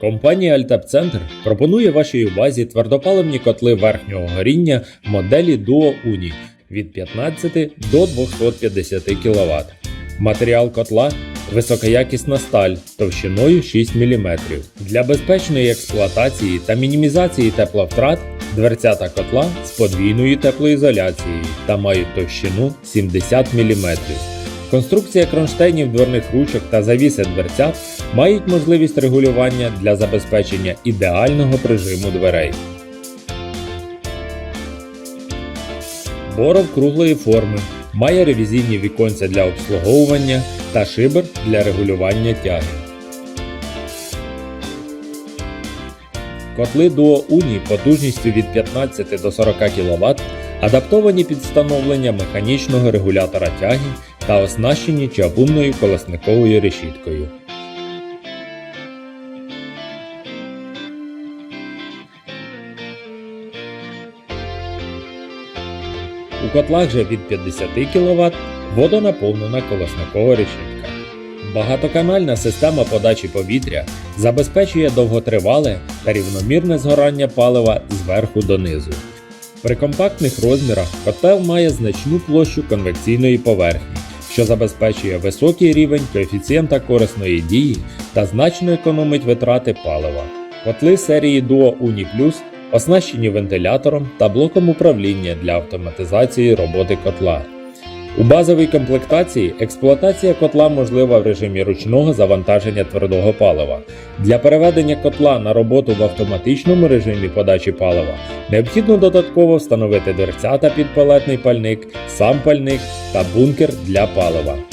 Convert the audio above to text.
Компанія Альтепцентр пропонує вашій увазі твердопаливні котли верхнього горіння моделі Duo Uni від 15 до 250 кВт. Матеріал котла високоякісна сталь товщиною 6 мм. Для безпечної експлуатації та мінімізації тепловтрат дверцята котла з подвійною теплоізоляцією та мають товщину 70 мм. Конструкція кронштейнів дверних ручок та завіси дверцят мають можливість регулювання для забезпечення ідеального прижиму дверей. Боров круглої форми має ревізійні віконця для обслуговування та шибер для регулювання тяги. Котли Duo Uni потужністю від 15 до 40 кВт адаптовані під встановлення механічного регулятора тяги та оснащені чавунною колесниковою решіткою. У котлах же від 50 кВт водонаповнена колесникова решітка. Багатоканальна система подачі повітря забезпечує довготривале та рівномірне згорання палива зверху донизу. При компактних розмірах котел має значну площу конвекційної поверхні, що забезпечує високий рівень коефіцієнта корисної дії та значно економить витрати палива. Котли серії Duo Uni Plus оснащені вентилятором та блоком управління для автоматизації роботи котла. У базовій комплектації експлуатація котла можлива в режимі ручного завантаження твердого палива. Для переведення котла на роботу в автоматичному режимі подачі палива необхідно додатково встановити дверцята під палетний пальник, сам пальник та бункер для палива.